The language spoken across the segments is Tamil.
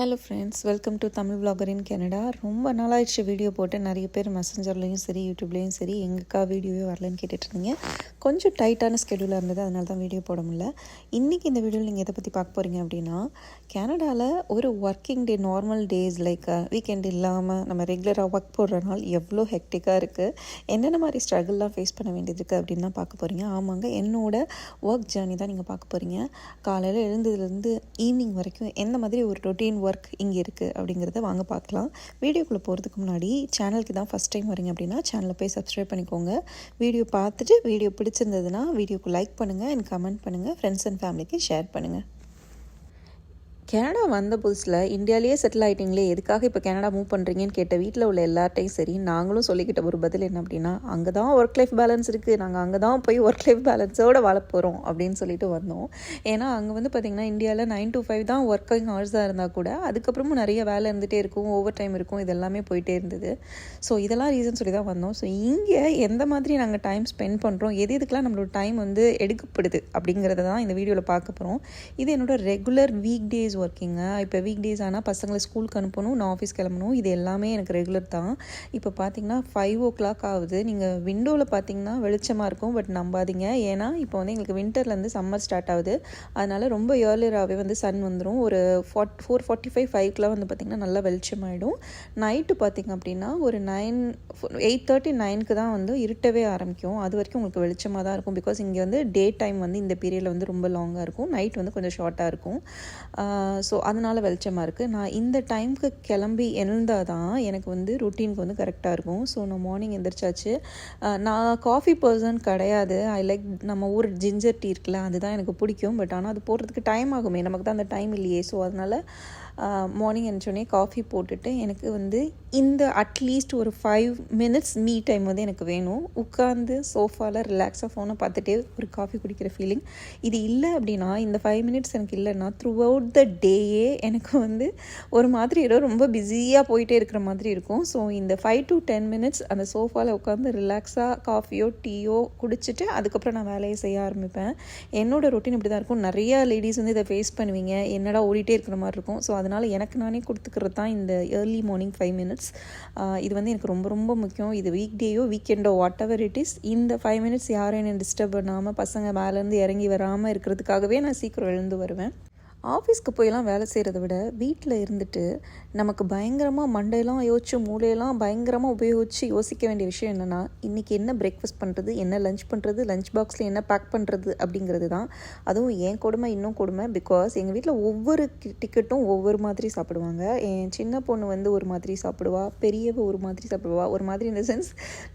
Hello friends welcome to Tamil vlogger in Canada ரொம்ப நாளாகிடுச்சு வீடியோ போட்டு. நிறைய பேர் மெசஞ்சர்லேயும் சரி யூடியூப்லேயும் சரி எங்கக்கா வீடியோவே வரலன்னு கேட்டுட்ருந்தீங்க. கொஞ்சம் டைட்டான ஸ்கெடியூலாக இருந்தது அதனால தான் வீடியோ போட முடியல. இன்றைக்கி இந்த வீடியோவில் நீங்கள் எதை பற்றி பார்க்க போகிறீங்க அப்படின்னா கனடாவில் ஒரு working day normal days like weekend இல்லாமல் நம்ம ரெகுலராக ஒர்க் போடுற நாள் எவ்வளோ ஹெக்டிக்காக இருக்குது என்னென்ன மாதிரி ஸ்ட்ரகிள்லாம் ஃபேஸ் பண்ண வேண்டியது இருக்குது அப்படின்னு தான் பார்க்க போகிறீங்க ஆமாங்க என்னோட ஒர்க் ஜேர்னி தான் நீங்கள் பார்க்க போகிறீங்க காலையில் எழுந்ததுலேருந்து ஈவினிங் வரைக்கும் எந்த மாதிரி ஒரு ரொட்டீன் ஒர்க் ஒர்க் இங்கே இருக்குது அப்படிங்கிறத வாங்க பார்க்கலாம். வீடியோக்குள்ளே போகிறதுக்கு முன்னாடி சேனலுக்கு தான் ஃபஸ்ட் டைம் வரீங்க அப்படின்னா சேனலை போய் சப்ஸ்கிரைப் பண்ணிக்கோங்க. வீடியோ பார்த்துட்டு வீடியோ பிடிச்சிருந்ததுன்னா வீடியோக்கு லைக் பண்ணுங்கள் அண்ட் கமெண்ட் பண்ணுங்கள் ஃப்ரெண்ட்ஸ் அண்ட் ஃபேமிலிக்கு ஷேர் பண்ணுங்கள் கனடா வந்த புதுசில் இந்தியாவிலேயே செட்டில் ஆகிட்டீங்களே எதுக்காக இப்போ கனடா மூவ் பண்ணுறீங்கன்னு கேட்ட வீட்டில் உள்ள எல்லார்ட்டையும் சரி நாங்களும் சொல்லிக்கிட்ட ஒரு பதில் என்ன அப்படின்னா அங்கே தான் ஒர்க் லைஃப் பேலன்ஸ் இருக்குது நாங்கள் அங்கே தான் போய் ஒர்க் லைஃப் பேலன்ஸோடு வாழ போகிறோம் அப்படின்னு சொல்லிட்டு வந்தோம். ஏன்னா அங்கே வந்து பார்த்திங்கன்னா இந்தியாவில் நைன் டு ஃபைவ் தான் ஒர்க்கிங் ஹவர்ஸாக இருந்தால் கூட அதுக்கப்புறமும் நிறைய வேலை இருந்துகிட்டே இருக்கும் ஓவர் டைம் இருக்கும் இது எல்லாமே போயிட்டே இருந்தது. ஸோ இதெல்லாம் ரீசன் சொல்லி தான் வந்தோம். ஸோ இங்கே எந்த மாதிரி நாங்கள் டைம் ஸ்பெண்ட் பண்ணுறோம் எது எதுக்கெலாம் நம்மளோட டைம் வந்து எடுக்கப்படுது அப்படிங்கிறத தான் இந்த வீடியோவில் பார்க்க போகிறோம் இது என்னோட ரெகுலர் வீக் டேஸ் ஒர்க்கிங்க இப்போ வீக் டேஸ் ஆனால் பசங்களை ஸ்கூலுக்கு அனுப்பணும் நான் ஆஃபீஸ் கிளம்பணும். இது எல்லாமே எனக்கு ரெகுலர் தான். இப்போ பார்த்தீங்கன்னா ஃபைவ் ஓ கிளாக் ஆகுது. நீங்கள் விண்டோவில் பார்த்தீங்கன்னா வெளிச்சமாக இருக்கும் பட் நம்பாதீங்க. ஏன்னா இப்போ வந்து எங்களுக்கு வின்டர்லேருந்து சம்மர் ஸ்டார்ட் ஆகுது. அதனால் ரொம்ப ஏர்லியராகவே வந்து சன் வந்துடும் ஒரு ஃபார்ட் ஃபோர் ஃபார்ட்டி ஃபைவ் ஃபைவ்க்குலாம் வந்து பார்த்திங்கன்னா நல்லா வெளிச்சமாயிடும். நைட்டு பார்த்திங்க அப்படின்னா ஒரு நைன் எயிட் தேர்ட்டி நைனுக்கு தான் வந்து இருட்டவே ஆரம்பிக்கும். அது வரைக்கும் உங்களுக்கு வெளிச்சமாக தான் இருக்கும். பிகாஸ் இங்கே வந்து டே டைம் வந்து இந்த பீரியடில் வந்து ரொம்ப லாங்காக இருக்கும். நைட் வந்து கொஞ்சம் ஷார்ட்டாக இருக்கும். ஸோ அதனால் வெளிச்சமாக இருக்குது நான் இந்த டைமுக்கு கிளம்பி எழுந்தால் தான் எனக்கு வந்து ரொட்டீனுக்கு வந்து கரெக்டாக இருக்கும். ஸோ நான் மார்னிங் எந்திரிச்சாச்சு. நான் காஃபி பர்சன் கிடையாது. ஐ லைக் நம்ம ஊர் ஜிஞ்சர் டீ இருக்குல்ல அதுதான் எனக்கு பிடிக்கும். பட் ஆனால் அது போடுறதுக்கு டைம் ஆகுமே. நமக்கு தான் அந்த டைம் இல்லையே. ஸோ அதனால் மார்னிங் எழுந்தோடனே காஃபி போட்டுட்டு எனக்கு வந்து இந்த அட்லீஸ்ட் ஒரு ஃபைவ் மினிட்ஸ் மீ டைம் வந்து எனக்கு வேணும். உட்காந்து சோஃபாவில் ரிலாக்ஸாக ஃபோனை பார்த்துட்டே ஒரு காஃபி குடிக்கிற ஃபீலிங் இது இல்லை அப்படின்னா இந்த ஃபைவ் மினிட்ஸ் எனக்கு இல்லைன்னா த்ரூ அவுட் த டேயே எனக்கு வந்து ஒரு மாதிரி ஏதோ ரொம்ப பிஸியாக போயிட்டே இருக்கிற மாதிரி இருக்கும். ஸோ இந்த ஃபைவ் டு டென் மினிட்ஸ் அந்த சோஃபாவில் உட்காந்து ரிலாக்ஸாக காஃபியோ டீயோ குடிச்சிட்டு அதுக்கப்புறம் நான் வேலையை செய்ய ஆரம்பிப்பேன். என்னோடய ரொட்டீன் இப்படி தான் இருக்கும். நிறையா லேடிஸ் வந்து இதை ஃபேஸ் பண்ணுவீங்க. என்னடா ஓடிட்டே இருக்கிற மாதிரி இருக்கும். ஸோ அது அதனால் எனக்கு நானே கொடுத்துக்கிறது தான் இந்த ஏர்லி மார்னிங் ஃபைவ் மினிட்ஸ் இது வந்து எனக்கு ரொம்ப ரொம்ப முக்கியம். இது வீக் டேயோ வீக்கெண்டோ வாட் எவர் இட் இஸ் இந்த ஃபைவ் மினிட்ஸ் யாரும் என்னை டிஸ்டர்ப் பண்ணாமல் பசங்க மேலேருந்து இறங்கி வராமல் இருக்கிறதுக்காகவே நான் சீக்கிரம் எழுந்து வருவேன். ஆஃபீஸ்க்கு போயெல்லாம் வேலை செய்கிறத விட வீட்டில் இருந்துட்டு நமக்கு பயங்கரமாக மண்டையெல்லாம் யோசிச்சு மூளையெல்லாம் பயங்கரமாக உபயோகித்து யோசிக்க வேண்டிய விஷயம் என்னென்னா இன்றைக்கி என்ன பிரேக்ஃபாஸ்ட் பண்ணுறது என்ன லஞ்ச் பண்ணுறது லஞ்ச் பாக்ஸில் என்ன பேக் பண்ணுறது அப்படிங்கிறது தான். அதுவும் என் கொடுமை இன்னும் கொடுமை. பிகாஸ் எங்கள் வீட்டில் ஒவ்வொரு டிக்கெட்டும் ஒவ்வொரு மாதிரி சாப்பிடுவாங்க. என் சின்ன பொண்ணு வந்து ஒரு மாதிரி சாப்பிடுவா பெரியவ ஒரு மாதிரி சாப்பிடுவா. ஒரு மாதிரி இந்த சென்ஸ்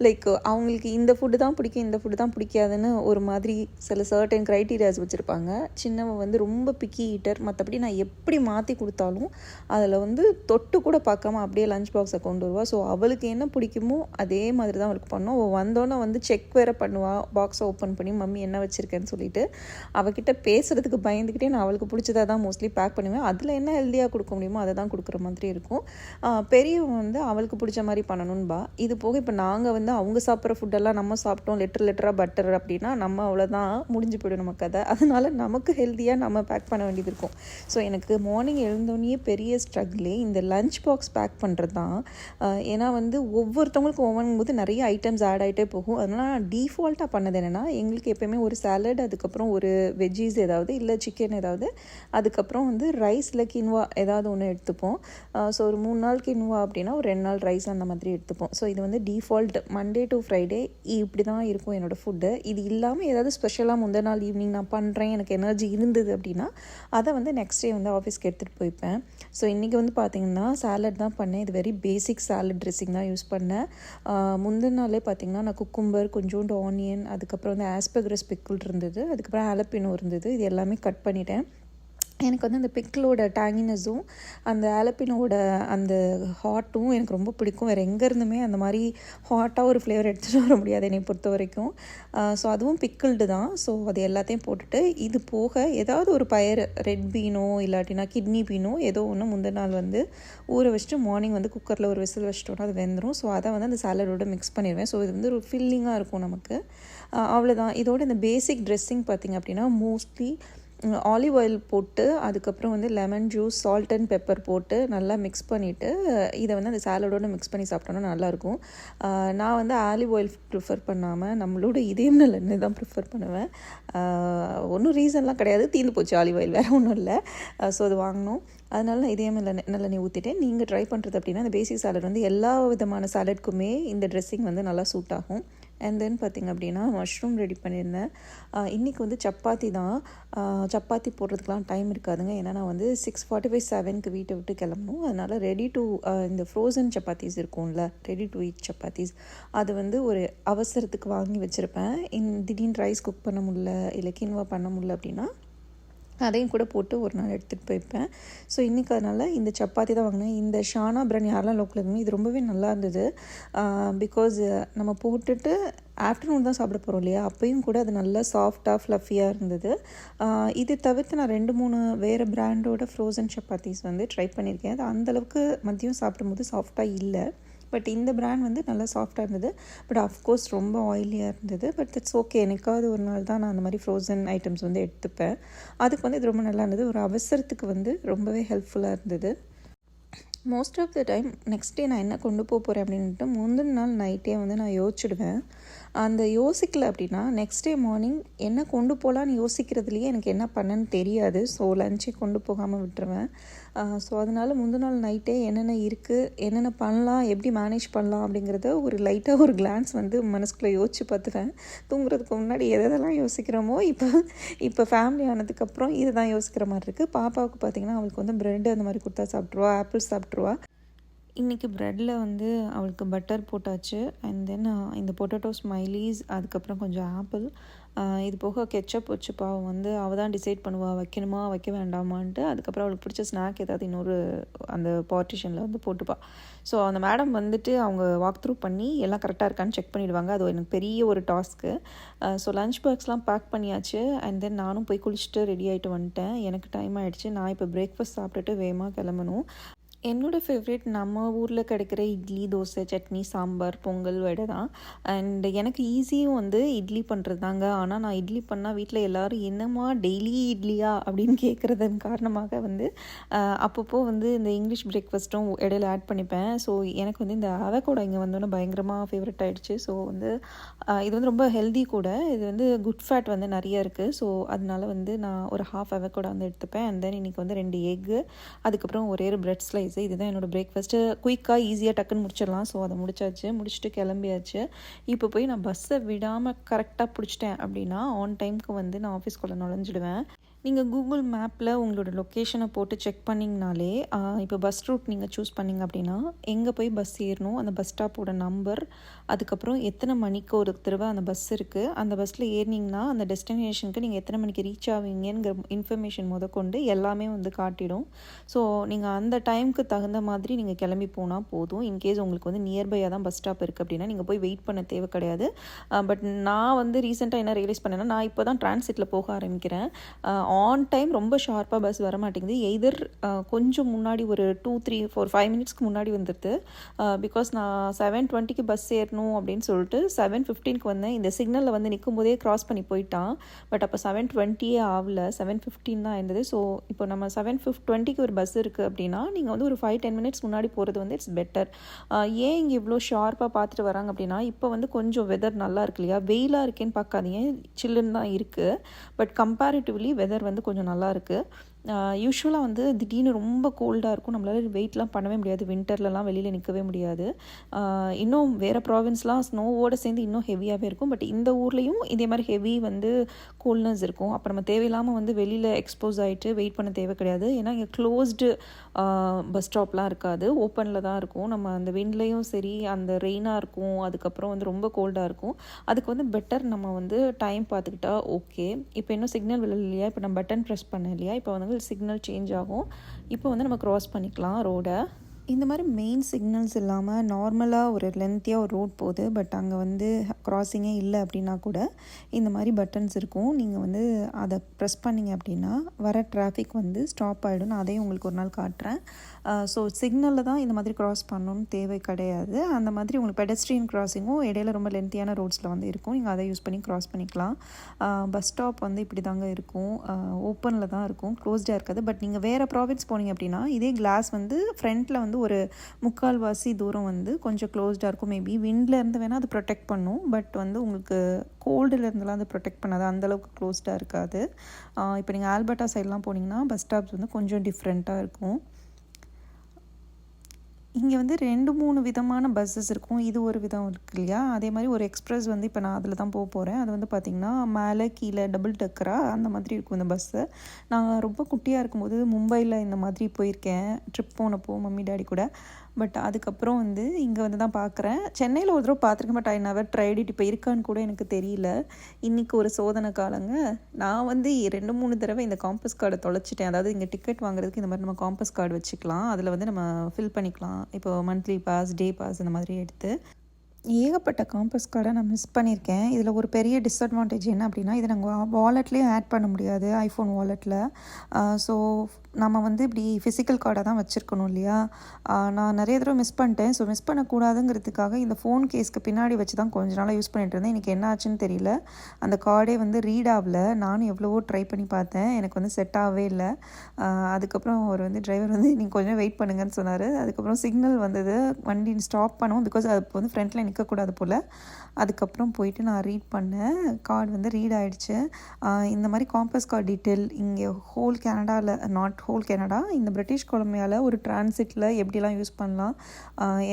லைக் அவங்களுக்கு இந்த ஃபுட்டு தான் பிடிக்கும் இந்த ஃபுட்டு தான் பிடிக்காதுன்னு ஒரு மாதிரி சில சர்டன் க்ரைட்டீரியாஸ் வச்சுருப்பாங்க. சின்னவன் வந்து ரொம்ப பிக்கி ஈட்டர் மற்றபடி நான் எப்படி மாற்றி கொடுத்தாலும் அதில் வந்து தொட்டு கூட பார்க்காம அப்படியே லஞ்ச் பாக்ஸை கொண்டு வருவா. ஸோ அவளுக்கு என்ன பிடிக்குமோ அதே மாதிரி தான் அவளுக்கு பண்ணோம் அவள் வந்தோன்னே வந்து செக் வேற பண்ணுவாள் பாக்ஸை ஓப்பன் பண்ணி மம்மி என்ன வச்சுருக்கேன்னு சொல்லிட்டு. அவகிட்ட பேசுகிறதுக்கு பயந்துக்கிட்டே நான் அவளுக்கு பிடிச்சதாக தான் மோஸ்ட்லி பேக் பண்ணுவேன். அதில் என்ன ஹெல்த்தியாக கொடுக்க முடியுமோ அதை தான் கொடுக்குற மாதிரி இருக்கும். பெரியவங்க வந்து அவளுக்கு பிடிச்ச மாதிரி பண்ணணும்பா இது போக இப்போ நாங்கள் வந்து அவங்க சாப்பிட்ற ஃபுட்டெல்லாம் நம்ம சாப்பிட்டோம். லெட்டர் லெட்டராக பட்டர் அப்படின்னா நம்ம அவ்வளோதான் முடிஞ்சு போயிடும் நம்ம கதை. அதனால நமக்கு ஹெல்த்தியாக நம்ம பேக் பண்ண வேண்டியது இருக்கும். ஸோ எனக்கு மார்னிங் எழுந்தோடனே பெரிய ஸ்ட்ரகிளே இந்த லஞ்ச் பாக்ஸ் பேக் பண்ணுறது தான் ஏன்னா வந்து ஒவ்வொருத்தவங்களுக்கும் ஒவ்வொன்றும் போது நிறைய ஐட்டம்ஸ் ஆட் ஆகிட்டே போகும். அதனால் நான் டீஃபால்ட்டாக பண்ணது என்னென்னா எங்களுக்கு எப்போயுமே ஒரு சாலட் அதுக்கப்புறம் ஒரு வெஜ்ஜீஸ் ஏதாவது இல்லை சிக்கன் ஏதாவது அதுக்கப்புறம் வந்து ரைஸில் கின்வா ஏதாவது ஒன்று எடுத்துப்போம். ஸோ ஒரு மூணு நாள் கின்வா அப்படின்னா ஒரு ரெண்டு நாள் ரைஸ் அந்த மாதிரி எடுத்துப்போம். ஸோ இது வந்து டிஃபால்ட் மண்டே டு ஃப்ரைடே இப்படி தான் இருக்கும் என்னோடய ஃபுட்டு இது இல்லாமல் ஏதாவது ஸ்பெஷலாக முந்தின நாள் ஈவினிங் நான் பண்ணுறேன் எனக்கு எனர்ஜி இருந்தது அப்படின்னா அதை வந்து நெக்ஸ்ட் டே வந்து ஆஃபீஸ்க்கு எடுத்துகிட்டு போய்ப்பேன். ஸோ இன்றைக்கி வந்து பார்த்திங்கன்னா சாலட் தான் பண்ணேன். இது வெரி பேசிக் சாலட் ட்ரெஸ்ஸிங் தான் யூஸ் பண்ணேன். முந்தின நாளே பார்த்திங்கன்னா நான் குக்கும்பர் கொஞ்சோண்டு ஆனியன் அதுக்கப்புறம் வந்து ஆஸ்பெக்ரஸ் பிக்கிள் இருந்தது. அதுக்கப்புறம் ஆலப்பினோ இருந்தது. இது எல்லாமே கட் பண்ணிட்டேன். எனக்கு வந்து அந்த பிக்கிளோட டேங்கினஸும் அந்த ஆலப்பினோட அந்த ஹாட்டும் எனக்கு ரொம்ப பிடிக்கும். வேறு எங்கேருந்துமே அந்த மாதிரி ஹாட்டாக ஒரு ஃப்ளேவர் எடுத்துகிட்டு வர முடியாது என்னை பொறுத்த வரைக்கும். ஸோ அதுவும் பிக்கிள்டு தான். ஸோ அது எல்லாத்தையும் போட்டுட்டு இது போக ஏதாவது ஒரு பயிர் ரெட் பீனோ இல்லாட்டினா கிட்னி பீனோ ஏதோ ஒன்று முந்தின நாள் வந்து ஊற வச்சுட்டு மார்னிங் வந்து குக்கரில் ஒரு விசில் வச்சிட்டோன்னா அது வெந்துடும் ஸோ அதை வந்து அந்த சாலடோட மிக்ஸ் பண்ணிடுவேன். ஸோ இது வந்து ஒரு ஃபில்லிங்காக இருக்கும் நமக்கு. அவ்வளோதான் இதோட இந்த பேசிக் ட்ரெஸ்ஸிங் பார்த்திங்க அப்படின்னா மோஸ்ட்லி ஆலிவ் ஆயில் போட்டு அதுக்கப்புறம் வந்து lemon juice salt and pepper போட்டு நல்லா மிக்ஸ் பண்ணிவிட்டு இதை வந்து அந்த சாலடோடு மிக்ஸ் பண்ணி சாப்பிட்டோன்னா நல்லாயிருக்கும். நான் வந்து ஆலிவ் ஆயில் ப்ரிஃபர் பண்ணாமல் நம்மளோட இதயம் நல்லெண்ணெய் தான் ப்ரிஃபர் பண்ணுவேன். ஒன்றும் ரீசன்லாம் கிடையாது. தீர்ந்து போச்சு ஆலிவ் ஆயில் வேறு ஒன்றும் இல்லை. ஸோ அது வாங்கினோம். அதனால நான் இதே நல்ல நல்லெண்ணெய் ஊற்றிட்டேன் நீங்கள் ட்ரை பண்ணுறது அப்படின்னா அந்த பேசிக் சாலட் வந்து எல்லா விதமான சாலட்க்குமே இந்த ட்ரெஸ்ஸிங் வந்து நல்லா சூட் ஆகும். அண்ட் தென் பார்த்திங்க அப்படின்னா மஷ்ரூம் ரெடி பண்ணியிருந்தேன். இன்றைக்கி வந்து சப்பாத்தி தான். சப்பாத்தி போடுறதுக்கெலாம் டைம் இருக்காதுங்க. ஏன்னா நான் வந்து சிக்ஸ் ஃபார்ட்டி ஃபைவ் செவனுக்கு வீட்டை விட்டு கிளம்பணும். அதனால் ரெடி டு இந்த ஃப்ரோசன் சப்பாத்திஸ் இருக்கும்ல ரெடி டு ஈட் சப்பாத்திஸ் அது வந்து ஒரு அவசரத்துக்கு வாங்கி வச்சுருப்பேன். இன் திடீர்னு ரைஸ் குக் பண்ண முடில இல்லை கின்வா பண்ண முடில அப்படின்னா அதையும் கூட போட்டு ஒரு நாள் எடுத்துகிட்டு போய்ப்பேன் ஸோ இன்றைக்கி அதனால் இந்த சப்பாத்தி தான் வாங்கினேன். இந்த ஷானா பிரான் யாரெல்லாம் லோக்கல் இருக்குமோ இது ரொம்பவே நல்லா இருந்தது. பிகாஸ் நம்ம போட்டுட்டு ஆஃப்டர்நூன் தான் சாப்பிட போகிறோம் இல்லையா? அப்பையும் கூட அது நல்லா சாஃப்டாக ஃப்ளஃபியாக இருந்தது. இது தவிர்த்து நான் ரெண்டு மூணு வேறு பிராண்டோட ஃப்ரோசன் சப்பாத்திஸ் வந்து ட்ரை பண்ணியிருக்கேன். அது அந்தளவுக்கு மதியம் சாப்பிடும்போது சாஃப்டாக இல்லை. பட் இந்த பிராண்ட் வந்து நல்லா சாஃப்டாக இருந்தது. பட் ஆஃப்கோர்ஸ் ரொம்ப ஆயிலியாக இருந்தது. பட் இட்ஸ் ஓகே எனக்காவது ஒரு நாள் தான் நான் அந்த மாதிரி ஃப்ரோசன் ஐட்டம்ஸ் வந்து எடுத்துப்பேன். அதுக்கு வந்து இது ரொம்ப நல்லா இருந்தது. ஒரு அவசரத்துக்கு வந்து ரொம்பவே ஹெல்ப்ஃபுல்லாக இருந்தது. Most of the time next day நான் என்ன கொண்டு போக போகிறேன் அப்படின்ட்டு முந்தின நாள் நைட்டே வந்து நான் யோசிச்சிடுவேன். அந்த யோசிக்கல அப்படின்னா நெக்ஸ்ட் டே மார்னிங் என்ன கொண்டு போகலான்னு யோசிக்கிறதுலையே எனக்கு என்ன பண்ணேன்னு தெரியாது. ஸோ லஞ்சே கொண்டு போகாமல் விட்டுருவேன். ஸோ அதனால் முந்தின நாள் நைட்டே என்னென்ன இருக்குது என்னென்ன பண்ணலாம் எப்படி மேனேஜ் பண்ணலாம் அப்படிங்கிறத ஒரு லைட்டாக ஒரு கிளான்ஸ் வந்து மனசுக்குள்ளே யோசிச்சு பார்த்துவேன் தூங்குறதுக்கு முன்னாடி எதெல்லாம் யோசிக்கிறோமோ இப்போ இப்போ ஃபேமிலி ஆனதுக்கப்புறம் இதுதான் யோசிக்கிற மாதிரி இருக்குது பாப்பாவுக்கு பார்த்திங்கன்னா அவளுக்கு வந்து ப்ரெட் அந்த மாதிரி கொடுத்தா சாப்பிட்ருவா ஆப்பிள் சாப்பிட்ருவா இன்றைக்கி ப்ரெட்டில் வந்து அவளுக்கு பட்டர் போட்டாச்சு. அண்ட் தென் இந்த பொட்டேட்டோ ஸ்மைலீஸ் அதுக்கப்புறம் கொஞ்சம் ஆப்பிள் இது போக கெச்சப் வச்சு பாவம் வந்து அவள் தான் டிசைட் பண்ணுவாள் வைக்கணுமா வைக்க வேண்டாமான்ட்டு. அதுக்கப்புறம் அவளுக்கு பிடிச்ச ஸ்நாக் ஏதாவது இன்னொரு அந்த பார்ட்டிஷனில் வந்து போட்டுப்பா. ஸோ அந்த மேடம் வந்துட்டு அவங்க வாக் த்ரூ பண்ணி எல்லாம் கரெக்டாக இருக்கான்னு செக் பண்ணிவிடுவாங்க அது எனக்கு பெரிய ஒரு டாஸ்க்கு ஸோ லஞ்ச் பாக்ஸ்லாம் பேக் பண்ணியாச்சு. அண்ட் தென் நானும் போய் குளிச்சுட்டு ரெடி ஆகிட்டு வந்துட்டேன். எனக்கு டைம் ஆகிடுச்சு நான் இப்போ பிரேக்ஃபாஸ்ட் சாப்பிட்டுட்டு வேகமாக கிளம்பணும். என்னோடய ஃபேவரேட் நம்ம ஊரில் கிடைக்கிற இட்லி தோசை சட்னி சாம்பார் பொங்கல் வடை தான். அண்ட் எனக்கு ஈஸியும் வந்து இட்லி பண்ணுறது தாங்க. ஆனால் நான் இட்லி பண்ணால் வீட்டில் எல்லோரும் என்னம்மா டெய்லி இட்லியா? அப்படின்னு கேட்குறதன் காரணமாக வந்து அப்பப்போ வந்து இந்த இங்கிலீஷ் பிரேக்ஃபாஸ்ட்டும் இடையில ஆட் பண்ணிப்பேன். ஸோ எனக்கு வந்து இந்த அவகோடா இங்கே வந்தோன்னே பயங்கரமாக ஃபேவரட் ஆகிடுச்சு ஸோ வந்து இது வந்து ரொம்ப ஹெல்தி கூட. இது வந்து குட் ஃபேட் வந்து நிறைய இருக்குது ஸோ அதனால வந்து நான் ஒரு ஹாஃப் அவகோடா வந்து எடுத்துப்பேன். அண்ட் தென் இன்றைக்கி வந்து ரெண்டு எக்கு அதுக்கப்புறம் ஒரே ஒரு பிரெட் ஸ்லைஸ் இதுதான் என்னோடய பிரேக்ஃபாஸ்ட்டு குயிக்காக ஈஸியாக டக்குன்னு முடிச்சிடலாம். ஸோ அதை முடிச்சாச்சு. முடிச்சுட்டு கிளம்பியாச்சு. இப்போ போய் நான் பஸ்ஸை விடாமல் கரெக்டாக பிடிச்சிட்டேன் அப்படின்னா ஆன் டைம்க்கு வந்து நான் ஆஃபீஸ்க்குள்ளே நுழைஞ்சிடுவேன். நீங்கள் கூகுள் மேப்பில் உங்களோட லொக்கேஷனை போட்டு செக் பண்ணிங்கனாலே இப்போ பஸ் ரூட் நீங்கள் சூஸ் பண்ணிங்க அப்படின்னா எங்கே போய் பஸ் ஏறணும் அந்த பஸ் ஸ்டாப்போட நம்பர் அதுக்கப்புறம் எத்தனை மணிக்கு ஒரு தடவை அந்த பஸ் இருக்குது அந்த பஸ்ஸில் ஏறினீங்கன்னா அந்த டெஸ்டினேஷனுக்கு நீங்கள் எத்தனை மணிக்கு ரீச் ஆவீங்கிற இன்ஃபர்மேஷன் முதற்கொண்டு எல்லாமே வந்து காட்டிடும். ஸோ நீங்கள் அந்த டைமுக்கு தகுந்த மாதிரி நீங்கள் கிளம்பி போனால் போதும். இன்கேஸ் உங்களுக்கு வந்து நியர்பையாக தான் பஸ் ஸ்டாப் இருக்குது அப்படின்னா நீங்கள் போய் வெயிட் பண்ண தேவை கிடையாது. பட் நான் வந்து ரீசெண்டாக என்ன ரியலைஸ் பண்ணேன்னா நான் இப்போ தான் டிரான்சிட்டில் போக ஆரம்பிக்கிறேன். ஆன் டைம் ரொம்ப ஷார்ப்பாக பஸ் வர மாட்டேங்குது எய்தர் கொஞ்சம் முன்னாடி ஒரு டூ த்ரீ ஃபோர் ஃபைவ் மினிட்ஸ்க்கு முன்னாடி வந்துடுது பிகாஸ் நான் செவன் டுவெண்ட்டிக்கு பஸ் ஏறணும் அப்படின்னு சொல்லிட்டு செவன் ஃபிஃப்டீனுக்கு வந்தேன். இந்த சிக்னலில் வந்து நிற்கும் போதே க்ராஸ் பண்ணி போயிட்டான். பட் அப்போ செவன் டுவெண்ட்டியே ஆகல. செவன் ஃபிஃப்டீன் தான் இருந்தது. ஸோ இப்போ நம்ம செவன் ஃபிஃப்ட் டுவெண்ட்டிக்கு ஒரு பஸ் இருக்குது அப்படின்னா நீங்கள் வந்து ஒரு ஃபைவ் டென் மினிட்ஸ் முன்னாடி போகிறது வந்து இட்ஸ் பெட்டர் ஏன் இங்கே இவ்வளோ ஷார்ப்பாக பார்த்துட்டு வராங்க அப்படின்னா இப்போ வந்து கொஞ்சம் வெதர் நல்லா இருக்கு இல்லையா? வெயிலாக இருக்கேன்னு பார்க்காதீங்க. சில்லுன்னு தான் இருக்குது பட் கம்பேரிட்டிவ்லி வெதர் வந்து கொஞ்சம் நல்லா இருக்குது யூஸ்வலாக வந்து திடீர்னு ரொம்ப கோல்டாக இருக்கும். நம்மளால வெயிட்லாம் பண்ணவே முடியாது. வின்டர்லலாம் வெளியில் நிற்கவே முடியாது. இன்னும் வேறு ப்ராவின்ஸ்லாம் ஸ்னோவோடு சேர்ந்து இன்னும் ஹெவியாகவே இருக்கும். பட் இந்த ஊர்லேயும் இதே மாதிரி ஹெவி வந்து கூல்னஸ் இருக்கும். அப்போ நம்ம தேவையில்லாமல் வந்து வெளியில் எக்ஸ்போஸ் ஆகிட்டு வெயிட் பண்ண தேவை கிடையாது. ஏன்னா இங்கே க்ளோஸ்டு பஸ் ஸ்டாப்லாம் இருக்காது. ஓப்பனில் தான் இருக்கும். நம்ம அந்த விண்ட்லேயும் சரி அந்த ரெயினாக இருக்கும். அதுக்கப்புறம் வந்து ரொம்ப கோல்டாக இருக்கும். அதுக்கு வந்து பெட்டர் நம்ம வந்து டைம் பார்த்துக்கிட்டா ஓகே இப்போ இன்னும் சிக்னல் விழல இல்லையா இப்போ நம்ம பட்டன் ப்ரெஸ் பண்ண இல்லையா இப்போ வந்து சிக்னல் சேஞ்ச் ஆகும். இப்போ வந்து நம்ம க்ராஸ் பண்ணிக்கலாம் ரோடை இந்த மாதிரி மெயின் சிக்னல்ஸ் இல்லாமல் நார்மலாக ஒரு லென்த்தியாக ஒரு ரோட் போகுது. பட் அங்கே வந்து க்ராசிங்கே இல்லை அப்படின்னா கூட இந்த மாதிரி பட்டன்ஸ் இருக்கும். நீங்கள் வந்து அதை ப்ரெஸ் பண்ணிங்க அப்படின்னா வர டிராஃபிக் வந்து ஸ்டாப் ஆகிடும் நான் அதையும் உங்களுக்கு ஒரு நாள் காட்டுறேன். ஸோ சிக்னலில் தான் இந்த மாதிரி க்ராஸ் பண்ணணும்னு தேவை கிடையாது. அந்த மாதிரி உங்களுக்கு பெடஸ்ட்ரியன் கிராசிங்கும் இடையில ரொம்ப லென்த்தியான ரோட்ஸில் வந்து இருக்கும். நீங்கள் அதை யூஸ் பண்ணி க்ராஸ் பண்ணிக்கலாம். பஸ் ஸ்டாப் வந்து இப்படி தாங்க இருக்கும். ஓப்பனில் தான் இருக்கும். க்ளோஸ்டாக இருக்காது. பட் நீங்கள் வேறு ப்ராவின்ஸ் போனீங்க அப்படின்னா இதே கிளாஸ் வந்து ஃப்ரண்ட்டில் வந்து ஒரு முக்கால்வாசி தூரம் வந்து கொஞ்சம் க்ளோஸ்டாக இருக்கும். மேபி விண்டில் இருந்து வேணால் அது ப்ரொடெக்ட் பண்ணும். பட் வந்து உங்களுக்கு கோல்டுலேருந்துலாம் அது ப்ரொடெக்ட் பண்ணாது. அந்தளவுக்கு க்ளோஸ்டாக இருக்காது. இப்போ நீங்கள் ஆல்பர்ட்டா சைட்லாம் போனீங்கன்னா பஸ் ஸ்டாப்ஸ் வந்து கொஞ்சம் டிஃப்ரெண்ட்டாக இருக்கும். இங்கே வந்து ரெண்டு மூணு விதமான பஸ்ஸஸ் இருக்கும். இது ஒரு விதம் இருக்கு இல்லையா? அதே மாதிரி ஒரு எக்ஸ்ப்ரெஸ் வந்து இப்போ நான் அதில் தான் போக போகிறேன் அது வந்து பார்த்திங்கன்னா மேலே கீழே டபுள் டக்கராக அந்த மாதிரி இருக்கும் இந்த பஸ்ஸு நான் ரொம்ப குட்டியாக இருக்கும்போது மும்பையில் இந்த மாதிரி போயிருக்கேன். ட்ரிப் போனப்போ மம்மி டேடி கூட. பட் அதுக்கப்புறம் வந்து இங்கே வந்து தான் பார்க்குறேன் சென்னையில் ஒரு தடவை பார்த்துருக்கேன் பட் ஐ நவர் ட்ரைடிட் இப்போ இருக்கான்னு கூட எனக்கு தெரியல. இன்றைக்கி ஒரு சோதனை காலங்க. நான் வந்து ரெண்டு மூணு தடவை இந்த காம்பஸ் கார்டை தொலைச்சிட்டேன். அதாவது இங்கே டிக்கெட் வாங்குறதுக்கு இந்த மாதிரி நம்ம காம்பஸ் கார்டு வச்சுக்கலாம். அதில் வந்து நம்ம ஃபில் பண்ணிக்கலாம். இப்போ மந்த்லி பாஸ் டே பாஸ் இந்த மாதிரி எடுத்து. ஏகப்பட்ட காம்பஸ் கார்டை நான் மிஸ் பண்ணியிருக்கேன். இதில் ஒரு பெரிய டிஸ்அட்வான்டேஜ் என்ன அப்படின்னா இதை நாங்கள் வாலெட்லேயும் ஆட் பண்ண முடியாது ஐஃபோன் வாலெட்டில் ஸோ நம்ம வந்து இப்படி ஃபிசிக்கல் கார்டை தான் வச்சுருக்கணும் இல்லையா? நான் நிறைய தடவை மிஸ் பண்ணிட்டேன். ஸோ மிஸ் பண்ணக்கூடாதுங்கிறதுக்காக இந்த ஃபோன் கேஸ்க்கு பின்னாடி வச்சு தான் கொஞ்ச நாளாக யூஸ் பண்ணிகிட்டு இருந்தேன். எனக்கு என்ன ஆச்சுன்னு தெரியல. அந்த கார்டே வந்து ரீட் ஆகல. நானும் எவ்வளவோ ட்ரை பண்ணி பார்த்தேன். எனக்கு வந்து செட் ஆகவே இல்லை. அதுக்கப்புறம் அவர் வந்து டிரைவர் வந்து நீங்கள் கொஞ்சம் வெயிட் பண்ணுங்கன்னு சொன்னார். அதுக்கப்புறம் சிக்னல் வந்தது. வண்டி ஸ்டாப் பண்ணுவோம் பிகாஸ் அது வந்து ஃப்ரண்ட்டில் இருக்கக்கூடாது போல். அதுக்கப்புறம் போயிட்டு நான் ரீட் பண்ணேன். கார்டு வந்து ரீட் ஆகிடுச்சு இந்த மாதிரி காம்பஸ் கார்டு டீட்டெயில் இங்கே ஹோல் கனடாவில் நாட் ஹோல் கனடா இந்த பிரிட்டிஷ் கொலம்பியாவில் ஒரு டிரான்சிட்டில் எப்படிலாம் யூஸ் பண்ணலாம்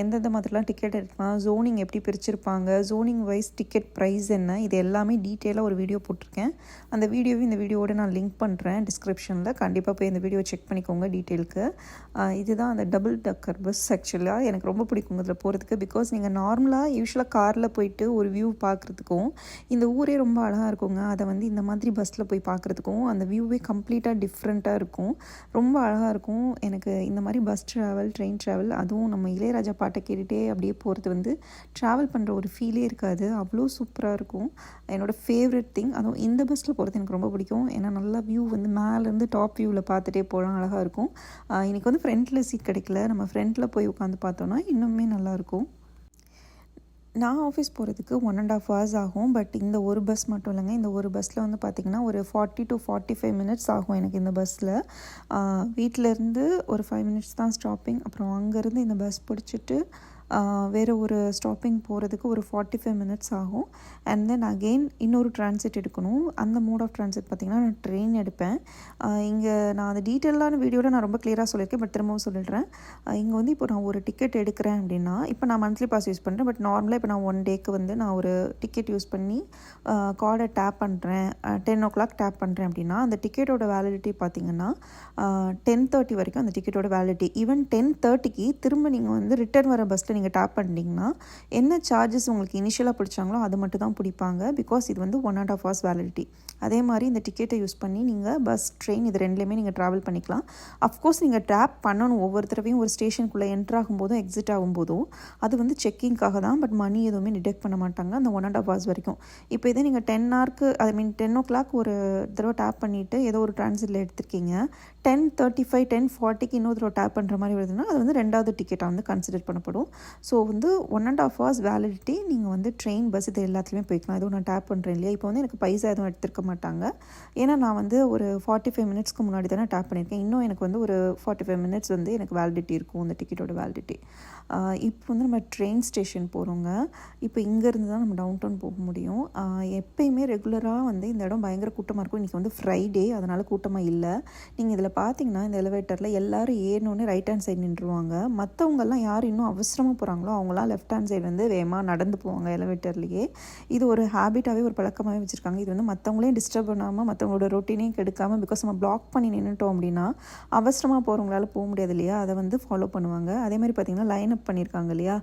எந்தெந்த மாதிரிலாம் டிக்கெட் எடுக்கலாம் ஜோனிங் எப்படி பிரிச்சிருப்பாங்க ஜோனிங் வைஸ் டிக்கெட் ப்ரைஸ் என்ன இது எல்லாமே டீட்டெயிலாக ஒரு வீடியோ போட்டிருக்கேன். அந்த வீடியோவும் இந்த வீடியோவோட நான் லிங்க் பண்ணுறேன் டிஸ்கிரிப்ஷனில் கண்டிப்பாக போய் இந்த வீடியோ செக் பண்ணிக்கோங்க டீட்டெயிலுக்கு இதுதான் அந்த டபுள் டக்கர் பஸ் ஆக்சுவலாக எனக்கு ரொம்ப பிடிக்கும். இதில் போகிறதுக்கு பிகாஸ் நீங்கள் நார்மலாக யூஸ்வலாக காரில் போயிட்டு ஒரு வியூ பார்க்குறதுக்கும் இந்த ஊரே ரொம்ப அழகாக இருக்குங்க. அதை வந்து இந்த மாதிரி பஸ்ஸில் போய் பார்க்குறதுக்கும் அந்த வியூவே கம்ப்ளீட்டாக டிஃப்ரெண்ட்டாக இருக்கும். ரொம்ப அழகாக இருக்கும். எனக்கு இந்த மாதிரி பஸ் ட்ராவல் ட்ரெயின் ட்ராவல் அதுவும் நம்ம இளையராஜா பாட்டை கேட்டுகிட்டே அப்படியே போகிறது வந்து ட்ராவல் பண்ணுற ஒரு ஃபீலே இருக்காது. அவ்வளோ சூப்பராக இருக்கும். என்னோடய ஃபேவரட் திங் அதுவும் இந்த பஸ்ஸில் போகிறது எனக்கு ரொம்ப பிடிக்கும். ஏன்னா நல்லா வியூ வந்து மேலேருந்து டாப் வியூவில் பார்த்துட்டே போகலாம் அழகாக இருக்கும். இன்றைக்கி வந்து ஃப்ரண்ட்டில் சீட் கிடைக்கல. நம்ம ஃப்ரண்ட்டில் போய் உட்காந்து பார்த்தோன்னா இன்னுமே நல்லாயிருக்கும் நான் ஆஃபீஸ் போகிறதுக்கு ஒன் அண்ட் ஆஃப் ஹவர்ஸ் ஆகும். பட் இந்த ஒரு பஸ் மட்டும் இல்லைங்க. இந்த ஒரு பஸ்ஸில் வந்து பார்த்திங்கன்னா ஒரு forty to forty five minutes ஆகும் எனக்கு இந்த பஸ்ஸில் வீட்டிலேருந்து ஒரு ஃபைவ் மினிட்ஸ் தான் ஸ்டாப்பிங் அப்புறம் அங்கேருந்து இந்த பஸ் பிடிச்சிட்டு வேறு ஒரு ஸ்டாப்பிங் போகிறதுக்கு ஒரு ஃபார்ட்டி ஃபைவ் மினிட்ஸ் ஆகும். அண்ட் தென் அகெயின் இன்னொரு டிரான்சிட் எடுக்கணும். அந்த மோட் ஆஃப் டிரான்சிட் பார்த்திங்கன்னா நான் ட்ரெயின் எடுப்பேன். இங்கே நான் அந்த டீட்டெயிலான வீடியோவில் நான் ரொம்ப கிளியராக சொல்லியிருக்கேன் பட் திரும்பவும் சொல்லிடுறேன். இங்கே வந்து இப்போ நான் ஒரு டிக்கெட் எடுக்கிறேன் அப்படின்னா இப்போ நான் மந்த்லி பாஸ் யூஸ் பண்ணுறேன் பட் நார்மலாக இப்போ நான் ஒன் டேக்கு வந்து நான் ஒரு டிக்கெட் யூஸ் பண்ணி கார்டை டேப் பண்ணுறேன் டென் ஓ கிளாக் டேப் பண்ணுறேன் அப்படின்னா அந்த டிக்கெட்டோட வேலிடிட்டி பார்த்திங்கன்னா டென் தேர்ட்டி வரைக்கும் அந்த டிக்கெட்டோட வேலிடிட்டி ஈவன் டென் தேர்ட்டிக்கு திரும்ப நீங்கள் வந்து ரிட்டர்ன் வர பஸ்ஸில் நீங்கள் டேப் பண்ணிட்டீங்கன்னா என்ன சார்ஜஸ் உங்களுக்கு இனிஷியலாக பிடிச்சாங்களோ அது மட்டும் தான் பிடிப்பாங்க. பிகாஸ் இது வந்து one and half hours validity அதே மாதிரி இந்த டிக்கெட்டை யூஸ் பண்ணி நீங்கள் பஸ் ட்ரெயின் இது ரெண்டுலேயுமே நீங்கள் ட்ராவல் பண்ணிக்கலாம். அஃப்கோர்ஸ் நீங்கள் டேப் பண்ணணும் ஒவ்வொரு தடவையும் ஒரு ஸ்டேஷனுக்குள்ளே என்ட்ரு ஆகும்போதும் எக்ஸிட் ஆகும்போதும். அது வந்து செக்கிங்காக தான் பட் மணி எதுவுமே டிடெக்ட் பண்ண மாட்டாங்க அந்த ஒன் அண்ட் ஆஃப் ஹவர்ஸ் வரைக்கும். இப்போ இதே நீங்கள் டென் ஆர்க்கு I mean ten o'clock ஒரு தடவை டேப் பண்ணிவிட்டு ஏதோ ஒரு டிரான்சிட்டில் எடுத்திருக்கீங்க. டென் தேர்ட்டி ஃபைவ் டென் ஃபார்ட்டிக்கு இன்னொரு தடவை டேப் பண்ணுற மாதிரி வருதுன்னா அது வந்து ரெண்டாவது டிக்கெட்டாக வந்து கன்சிடர் பண்ணப்படும். ஸோ வந்து one and half hours validity நீங்கள் வந்து ட்ரெயின் பஸ் இது எல்லாத்துலேயுமே போய்க்கலாம். எதுவும் நான் டேப் பண்ணுறேன் இல்லையா? இப்போ வந்து எனக்கு பைசா எதுவும் எடுத்துருக்க மாட்டாங்க. ஏன்னா நான் வந்து ஒரு ஃபார்ட்டி ஃபைவ் மினிட்ஸ்க்கு முன்னாடி தானே டேப் பண்ணியிருக்கேன். இன்னும் எனக்கு வந்து ஒரு ஃபார்ட்டி ஃபைவ் மினிட்ஸ் வந்து எனக்கு வேலிடிட்டி இருக்கும் அந்த டிக்கெட்டோட வேலிடிட்டி இப்போ வந்து நம்ம ட்ரெயின் ஸ்டேஷன் போகிறோங்க இப்போ இங்கேருந்து தான் நம்ம டவுன் டவுன் போக முடியும். எப்பயுமே ரெகுலராக வந்து இந்த இடம் பயங்கர கூட்டமாக இருக்கும். இன்றைக்கி வந்து ஃப்ரைடே அதனால் கூட்டமாக இல்லை. நீங்கள் இதில் பார்த்தீங்கன்னா இந்த எலிவேட்டரில் எல்லோரும் ஏறினோடனே ரைட் ஹேண்ட் சைடு நின்றுவாங்க மற்றவங்கெல்லாம் யார் இன்னும் அவசரமாக போகிறாங்களோ அவங்களாம் லெஃப்ட் ஹேண்ட் சைடு வந்து வேகமாக நடந்து போவாங்க எலவேட்டர்லேயே இது ஒரு ஹேபிட்டாகவே ஒரு பழக்கமாகவே வச்சுருக்காங்க. இது வந்து மற்றவங்களையும் டிஸ்டர்ப் பண்ணாமல் மற்றவங்களோட ரொட்டீனையும் கெடுக்காமல் பிகாஸ் நம்ம பிளாக் பண்ணி நின்றுட்டோம் அப்படின்னா அவசரமாக போகிறவங்களால போக முடியாது இல்லையா? அதை வந்து ஃபாலோ பண்ணுவாங்க. அதே மாதிரி பார்த்திங்கன்னா லைன் அப் பண்ணியிருக்காங்க இல்லையா?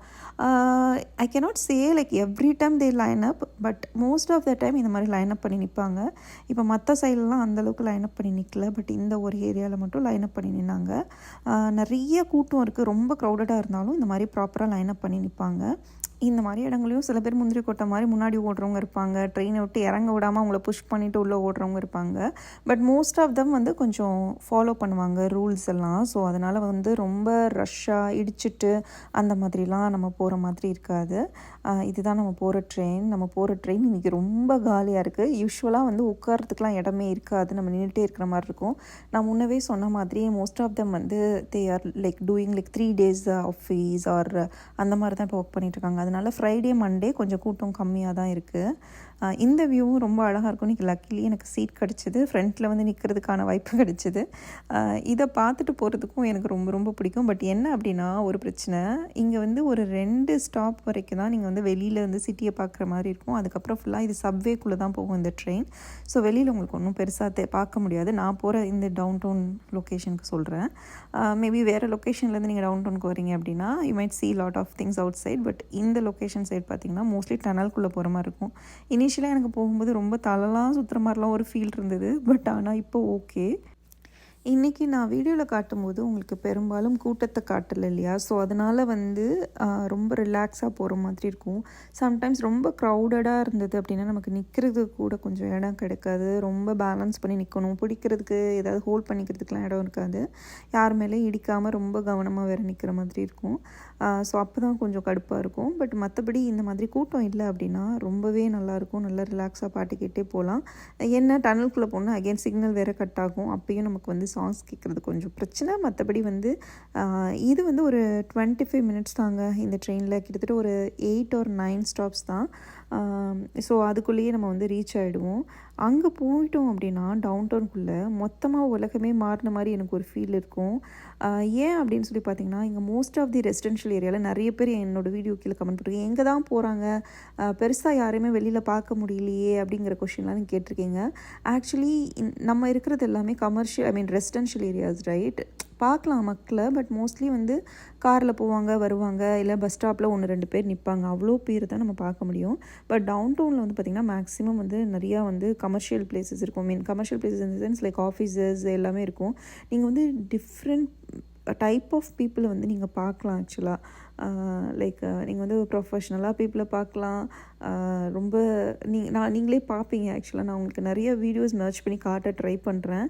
I cannot say like every time they line up but most of the time இந்த மாதிரி லைன் அப் பண்ணி நிற்பாங்க இப்போ மற்ற சைட்லலாம் அந்தளவுக்கு லைன் அப் பண்ணி நிற்கல பட் இந்த ஒரு ஏரியாவில் மட்டும் லைன் அப் பண்ணி நின்னாங்க. நிறைய கூட்டம் இருக்குது ரொம்ப க்ரௌடடாக இருந்தாலும் இந்த மாதிரி ப்ராப்பராக லைன் அப் பண்ணி நிற்பாங்க இந்த மாதிரி இடங்களையும் சில பேர் முந்திரி கொட்டை மாதிரி முன்னாடி ஓடுறவங்க இருப்பாங்க. ட்ரெயினை விட்டு இறங்க விடாமல் அவங்கள புஷ் பண்ணிட்டு உள்ளே ஓடுறவங்க இருப்பாங்க. பட் மோஸ்ட் ஆஃப் தம் வந்து கொஞ்சம் ஃபாலோ பண்ணுவாங்க ரூல்ஸ் எல்லாம். ஸோ அதனால் வந்து ரொம்ப ரஷ்ஷாக இடிச்சிட்டு அந்த மாதிரிலாம் நம்ம போகிற மாதிரி இருக்காது. இதுதான் நம்ம போகிற ட்ரெயின் நம்ம போகிற ட்ரெயின் இன்றைக்கி ரொம்ப காலியாக இருக்குது யூஸ்வலாக வந்து உட்காரத்துக்குலாம் இடமே இருக்காது. நம்ம நின்றுட்டே இருக்கிற மாதிரி இருக்கும். நான் முன்னவே சொன்ன மாதிரி மோஸ்ட் ஆஃப் தம் வந்து they are like doing like three days office or அந்த மாதிரி தான் இப்போ ஒர்க் பண்ணிகிட்ருக்காங்க அதனால ஃப்ரைடே மண்டே கொஞ்சம் கூட்டம் கம்மியாக தான் இருக்குது இந்த வியூவும் ரொம்ப அழகாக இருக்கும். இன்றைக்கி லக்கிலி எனக்கு சீட் கிடச்சிது. ஃப்ரண்ட்டில் வந்து நிற்கிறதுக்கான வாய்ப்பு கிடச்சிது. இதை பார்த்துட்டு போகிறதுக்கும் எனக்கு ரொம்ப ரொம்ப பிடிக்கும். பட் என்ன அப்படின்னா ஒரு பிரச்சனை. இங்கே வந்து ஒரு ரெண்டு ஸ்டாப் வரைக்கும் தான் நீங்கள் வந்து வெளியில் வந்து சிட்டியை பார்க்குற மாதிரி இருக்கும். அதுக்கப்புறம் ஃபுல்லாக இது சப்வேக்குள்ளே தான் போகும் இந்த ட்ரெயின் ஸோ வெளியில் உங்களுக்கு ஒன்றும் பெருசாக தெ பார்க்க முடியாது. நான் போகிற இந்த டவுன் டவுன் லொக்கேஷனுக்கு சொல்கிறேன் மேபி வேறு லொக்கேஷன்லேருந்து நீங்கள் டவுன் டவுனுக்கு வரீங்க அப்படின்னா you might see lot of things outside but இந்த லொக்கேஷன் சைட் பார்த்தீங்கன்னா மோஸ்ட்லி டனல்குள்ளே போகிற மாதிரி இருக்கும். இனி இனிஷியலாக எனக்கு போகும்போது ரொம்ப தலைலாம் சுற்றுற மாதிரிலாம் ஒரு ஃபீல் இருந்தது. பட் ஆனால் இப்போ ஓகே இன்றைக்கி நான் வீடியோவில் காட்டும்போது உங்களுக்கு பெரும்பாலும் கூட்டத்தை காட்டல இல்லையா? ஸோ அதனால் வந்து ரொம்ப ரிலாக்ஸாக போகிற மாதிரி இருக்கும். சம்டைம்ஸ் ரொம்ப க்ரௌடடாக இருந்தது அப்படின்னா நமக்கு நிற்கிறது கூட கொஞ்சம் இடம் கிடைக்காது. ரொம்ப பேலன்ஸ் பண்ணி நிற்கணும் பிடிக்கிறதுக்கு ஏதாவது ஹோல்ட் பண்ணிக்கிறதுக்குலாம் இடம் இருக்காது. யார் மேலே இடிக்காமல் ரொம்ப கவனமாக வேறு நிற்கிற மாதிரி இருக்கும். ஸோ அப்போ தான் கொஞ்சம் கடுப்பாக இருக்கும். பட் மற்றபடி இந்த மாதிரி கூட்டம் இல்லை அப்படின்னா ரொம்பவே நல்லாயிருக்கும் நல்லா ரிலாக்ஸாக பாட்டு கேட்டே போகலாம் என்ன டனலுக்குள்ளே போனால் அகைன் சிக்னல் வேறு கட் ஆகும். அப்பயும் நமக்கு வந்து சாங்ஸ் கேட்குறது கொஞ்சம் பிரச்சனை. மற்றபடி வந்து இது வந்து ஒரு டுவெண்ட்டி ஃபைவ் மினிட்ஸ் தாங்க. இந்த ட்ரெயினில் கிட்டத்தட்ட ஒரு எயிட் ஒரு நைன் ஸ்டாப்ஸ் தான். ஸோ அதுக்குள்ளேயே நம்ம வந்து ரீச் ஆகிடுவோம் அங்கே போயிட்டோம் அப்படின்னா டவுன் டவுனுக்குள்ளே மொத்தமாக உலகமே மாறின மாதிரி எனக்கு ஒரு ஃபீல் இருக்கும். ஏன் அப்படின்னு சொல்லி பார்த்தீங்கன்னா இங்கே மோஸ்ட் ஆஃப் தி ரெசிடென்ஷியல் ஏரியாவில் நிறைய பேர் என்னோட வீடியோ கீழே கமெண்ட் பண்ணுறீங்க எங்கே தான் போகிறாங்க பெருசாக யாரையுமே வெளியில் பார்க்க முடியலையே அப்படிங்கிற கொஷின்லாம் நீங்கள் கேட்டிருக்கீங்க. ஆக்சுவலி நம்ம இருக்கிறது எல்லாமே commercial I mean residential areas right பார்க்கலாம் மக்களை பட் மோஸ்ட்லி வந்து காரில் போவாங்க வருவாங்க இல்லை பஸ் ஸ்டாப்பில் ஒன்று ரெண்டு பேர் நிற்பாங்க அவ்வளோ பேர் தான் நம்ம பார்க்க முடியும். பட் டவுன் டவுனில் வந்து பார்த்திங்கன்னா மேக்ஸிமம் வந்து நிறையா வந்து கமர்ஷியல் பிளேசஸ் இருக்கும். Mean commercial places in sense like offices எல்லாமே இருக்கும். நீங்கள் வந்து டிஃப்ரெண்ட் டைப் ஆஃப் பீப்புளை வந்து நீங்கள் பார்க்கலாம் ஆக்சுவலாக லைக் நீங்கள் வந்து ப்ரொஃபஷ்னலாக பீப்புளை பார்க்கலாம். ரொம்ப நீ நான் நீங்களே பார்ப்பீங்க ஆக்சுவலாக நான் உங்களுக்கு நிறைய வீடியோஸ் மேட்ச் பண்ணி காட்ட ட்ரை பண்ணுறேன்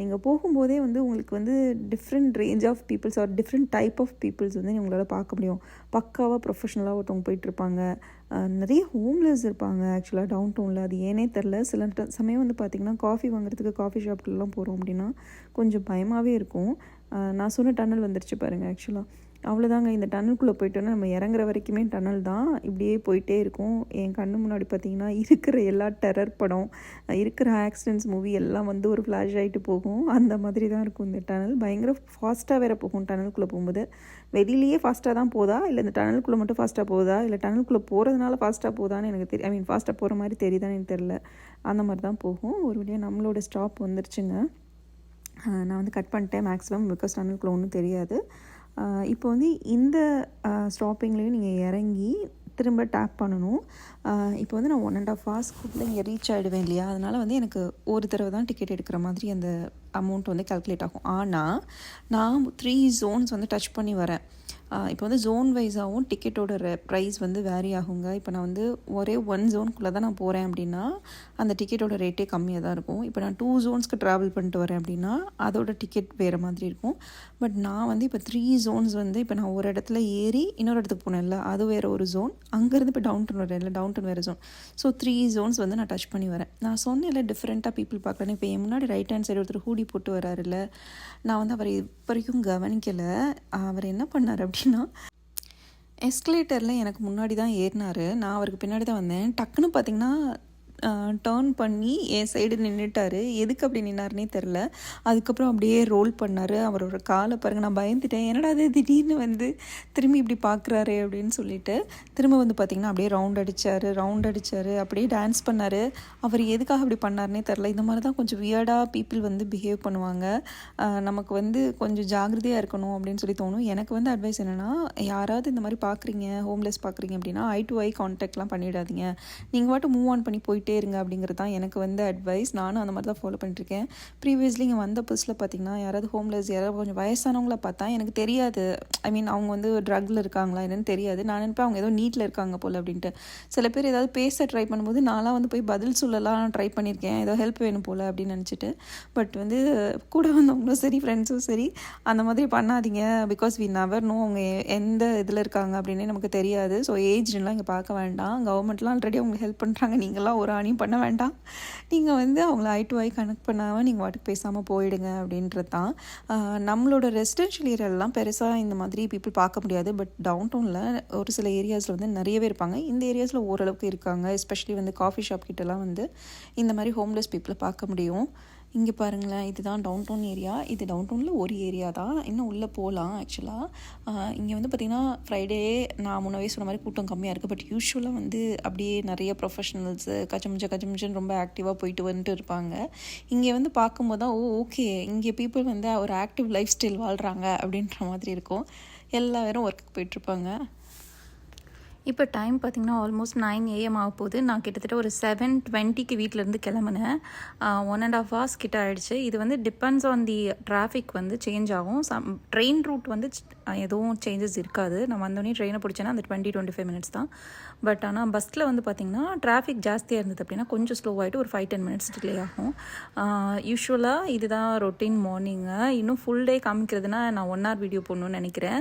நீங்கள் போகும்போதே வந்து உங்களுக்கு வந்து different range of peoples or different type of peoples வந்து உங்களால் பார்க்க முடியும். பக்காவாக ப்ரொஃபஷ்னலாக ஒருத்தவங்க போயிட்டுருப்பாங்க நிறைய ஹோம்லெஸ் இருப்பாங்க ஆக்சுவலாக டவுன் டவுனில் அது ஏனே தெரில சில சமயம் வந்து பார்த்திங்கன்னா காஃபி வாங்குறதுக்கு காஃபி ஷாப்லலாம் போகிறோம் அப்படின்னா கொஞ்சம் பயமாகவே இருக்கும். நான் சொன்ன டன்னல் வந்துருச்சு பாருங்கள் ஆக்சுவலாக அவ்வளோதாங்க இந்த டன்னலுக்குள்ளே போயிட்டோன்னா நம்ம இறங்குற வரைக்குமே டன்னல் தான் இப்படியே போயிட்டே இருக்கும். என் கண்ணு முன்னாடி பார்த்தீங்கன்னா இருக்கிற எல்லா டெரர் படம் இருக்கிற ஆக்சிடென்ட்ஸ் மூவி எல்லாம் வந்து ஒரு ஃப்ளாஷ் ஆகிட்டு போகும். அந்த மாதிரி தான் இருக்கும் இந்த டனல் பயங்கர ஃபாஸ்ட்டாக வேறு போகும் டனலுக்குள்ளே போகும்போது. வெளியிலேயே ஃபாஸ்ட்டாக தான் போதா? இல்லை இந்த டனலுக்குள்ளே மட்டும் ஃபாஸ்ட்டாக போதா? இல்லை டனலுக்குள்ளே போகிறதுனால ஃபாஸ்ட்டாக போதான்னு எனக்கு தெரியும் ஐ மீன் ஃபாஸ்ட்டாக போகிற மாதிரி தெரியுதான்னு எனக்கு தெரில அந்த மாதிரி தான் போகும். ஒரு வழியாக நம்மளோட ஸ்டாப் வந்துருச்சுங்க. நான் வந்து கட் பண்ணிட்டேன் மேக்ஸிமம் பிகாஸ் நம்மளுக்குள்ள ஒன்றும் தெரியாது. இப்போ வந்து இந்த ஸ்டாப்பிங்லேயும் நீங்கள் இறங்கி திரும்ப டேப் பண்ணணும். இப்போ வந்து நான் ஒன் அண்ட் ஆஃப் ஹவர்ஸ்க்குள்ளே இங்கே ரீச் ஆகிடுவேன் இல்லையா? அதனால் வந்து எனக்கு ஒரு தடவை தான் டிக்கெட் எடுக்கிற மாதிரி அந்த அமௌண்ட் வந்து கால்குலேட் ஆகும். ஆனால் நான் த்ரீ ஜோன்ஸ் வந்து டச் பண்ணி வரேன். இப்போ வந்து ஜோன் வைஸாகவும் டிக்கெட்டோட ப்ரைஸ் வந்து வேரி ஆகுங்க. இப்போ நான் வந்து ஒரே ஒன் ஜோனுக்குள்ளே தான் நான் போகிறேன் அப்படின்னா அந்த டிக்கெட்டோட ரேட்டே கம்மியாக தான் இருக்கும். இப்போ நான் டூ ஜோன்ஸ்க்கு ட்ராவல் பண்ணிட்டு வரேன் அப்படின்னா அதோட டிக்கெட் வேறு மாதிரி இருக்கும். பட் நான் வந்து இப்போ த்ரீ ஜோன்ஸ் வந்து இப்போ நான் ஒரு இடத்துல ஏறி இன்னொரு இடத்துக்கு போனேன்ல அது வேறு ஒரு ஜோன் அங்கேருந்து இப்போ டவுன் டவுன் வரேன் இல்லை டவுன் டவுன் வேறு ஜோன் ஸோ த்ரீ ஜோன்ஸ் வந்து நான் டச் பண்ணி வரேன். நான் சொன்னேன்ல டிஃப்ரெண்ட்டாக பீப்புள் பார்க்குறேன் இப்போ என் முன்னாடி ரைட் ஹேண்ட் சைடு ஒருத்தர் ஹூடி போட்டு வராருல்ல நான் வந்து அவரை இப்போ வரைக்கும் கவனிக்கலை. அவர் என்ன பண்ணார் அப்படின்னா எஸ்கலேட்டரில் எனக்கு முன்னாடி தான் ஏறினார். நான் அவருக்கு பின்னாடி தான் வந்தேன். டக்குன்னு பார்த்தீங்கன்னா டேர்ன் பண்ணி என் சைடு நின்றுட்டாரு எதுக்கு அப்படி நின்னார்னே தெரில அதுக்கப்புறம் அப்படியே ரோல் பண்ணார். அவரோட காலை பாருங்க நான் பயந்துட்டேன். என்னடா அது திடீர்னு வந்து திரும்பி இப்படி பார்க்குறாரு அப்படின்னு சொல்லிட்டு திரும்ப வந்து பார்த்திங்கன்னா அப்படியே ரவுண்ட் அடித்தார் ரவுண்ட் அடித்தார் அப்படியே டான்ஸ் பண்ணார். அவர் எதுக்காக அப்படி பண்ணார்னே தெரில இந்த மாதிரி தான் கொஞ்சம் வியர்டாக பீப்புள் வந்து பிஹேவ் பண்ணுவாங்க. நமக்கு வந்து கொஞ்சம் ஜாகிரதையாக இருக்கணும் அப்படின்னு சொல்லி தோணும். எனக்கு வந்து அட்வைஸ் என்னென்னா யாராவது இந்த மாதிரி பார்க்குறீங்க ஹோம்லெஸ் பார்க்குறீங்க அப்படின்னா ஐ டு ஐ கான்டாக்ட்லாம் பண்ணிடாதீங்க. நீங்கள் வாட்டு மூவ் ஆன் பண்ணி போயிட்டு இருங்க அப்படிங்கிறது தான் எனக்கு வந்து அட்வைஸ் நானும் அந்த மாதிரி தான் ஃபாலோ பண்ணிட்டுருக்கேன். ப்ரீவியஸ்லி இங்கே வந்த புதுசில் பார்த்தீங்கன்னா யாராவது ஹோம்லெஸ் யாராவது கொஞ்சம் வயசானவங்கள பார்த்தா எனக்கு தெரியாது. ஐ மீன் அவங்க வந்து ட்ரக்கில் இருக்காங்களா என்னன்னு தெரியாது. நான் நினைப்பேன் அவங்க ஏதோ நீட்டில் இருக்காங்க போல் அப்படின்ட்டு. சில பேர் ஏதாவது பேச ட்ரை பண்ணும்போது நான்லாம் வந்து போய் பதில் சொல்லலாம் ட்ரை பண்ணியிருக்கேன். ஏதோ ஹெல்ப் வேணும் போல் அப்படின்னு நினச்சிட்டு. பட் வந்து கூட வந்தவங்களும் சரி ஃப்ரெண்ட்ஸும் சரி அந்த மாதிரி பண்ணாதீங்க. பிகாஸ் வி நவர் நோ அவங்க எந்த இதில் இருக்காங்க அப்படின்னே நமக்கு தெரியாது. ஸோ ஏஜ்லாம் இங்கே பார்க்க வேண்டாம். கவர்மெண்ட்லாம் ஆல்ரெடி அவங்க ஹெல்ப் பண்ணுறாங்க நீங்களாம் ஒரு அணியும் பண்ண வேண்டாம். நீங்கள் வந்து அவங்கள ஐ டு ஐ கனெக்ட் பண்ணாமல் நீங்கள் வாட்டுக்கு பேசாமல் போயிடுங்க அப்படின்றது தான். நம்மளோட ரெசிடென்ஷியல் ஏரியாலெலாம் பெருசாக இந்த மாதிரி பீப்புள் பார்க்க முடியாது. பட் டவுன் டவுனில் ஒரு சில ஏரியாஸில் வந்து நிறையவே இருப்பாங்க. இந்த ஏரியாஸில் ஓரளவுக்கு இருக்காங்க. எஸ்பெஷலி வந்து காஃபி ஷாப் கிட்டலாம் வந்து இந்த மாதிரி ஹோம்லெஸ் பீப்புளை பார்க்க முடியும். இங்கே பாருங்களேன் இதுதான் டவுன் டவுன் ஏரியா இது டவுன் டவுனில் ஒரு ஏரியா தான். இன்னும் உள்ளே போகலாம் ஆக்சுவலாக இங்கே வந்து பார்த்திங்கன்னா ஃப்ரைடே நான் முன்னவே சொன்ன மாதிரி கூட்டம் கம்மியாக இருக்குது பட் யூஸ்வலாக வந்து அப்படியே நிறைய ப்ரொஃபஷனல்ஸு கச்சமுச்ச கச்சமுச்சன்னு ரொம்ப ஆக்டிவாக போயிட்டு வந்துட்டு இருப்பாங்க. இங்கே வந்து பார்க்கும்போது தான் ஓ ஓகே இங்கே பீப்புள் வந்து ஒரு ஆக்டிவ் லைஃப் ஸ்டைல் வாழ்கிறாங்க அப்படின்ற மாதிரி இருக்கும். எல்லா பேரும் ஒர்க்குக்கு போயிட்டுருப்பாங்க இப்போ டைம் பார்த்திங்கன்னா ஆல்மோஸ்ட் நைன் ஏஎம் ஆக போகுது. நான் கிட்டத்தட்ட ஒரு செவன் டுவெண்ட்டிக்கு வீட்டிலேருந்து கிளம்புனேன். ஒன் அண்ட் ஆஃப் ஹவர்ஸ் கிட்ட ஆகிடுச்சு இது வந்து டிபெண்ட்ஸ் ஆன் தி டிராஃபிக் வந்து சேஞ்ச் ஆகும். சம் ட்ரெயின் ரூட் வந்து எதுவும் சேஞ்சஸ் இருக்காது. நான் வந்தோடனே ட்ரெயினை பிடிச்சேன்னா அந்த டுவெண்ட்டி டுவெண்ட்டி ஃபைவ் மினிட்ஸ் தான் பட் ஆனால் பஸ்ஸில் வந்து பார்த்திங்கன்னா டிராஃபிக் ஜாஸ்தியாக இருந்தது அப்படின்னா கொஞ்சம் ஸ்லோ ஆகிட்டு ஒரு ஃபைவ் டென் மினிட்ஸ் டிலே ஆகும். யூஸ்வலாக இதுதான் ரொட்டீன் மார்னிங்கு இன்னும் ஃபுல் டே காமிக்கிறதுனா நான் ஒன் ஹவர் வீடியோ போடணும்னு நினைக்கிறேன்.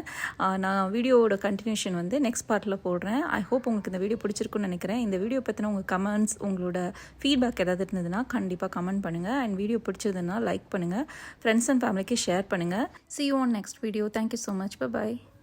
நான் வீடியோவோட கண்டினியூஷன் வந்து நெக்ஸ்ட் பார்ட்டில் போடுறேன். ஐ ஹோப் உங்களுக்கு இந்த வீடியோ பிடிச்சிருக்குன்னு நினைக்கிறேன். இந்த வீடியோ பற்றின உங்கள் கமெண்ட்ஸ் உங்களோட ஃபீட்பேக் ஏதாவது இருந்ததுன்னா கண்டிப்பாக கமெண்ட் பண்ணுங்கள் அண்ட் வீடியோ பிடிச்சதுன்னா லைக் பண்ணுங்கள் ஃப்ரெண்ட்ஸ் அண்ட் ஃபேமிலிக்கு ஷேர் பண்ணுங்கள் see you on next video thank you so much much. Bye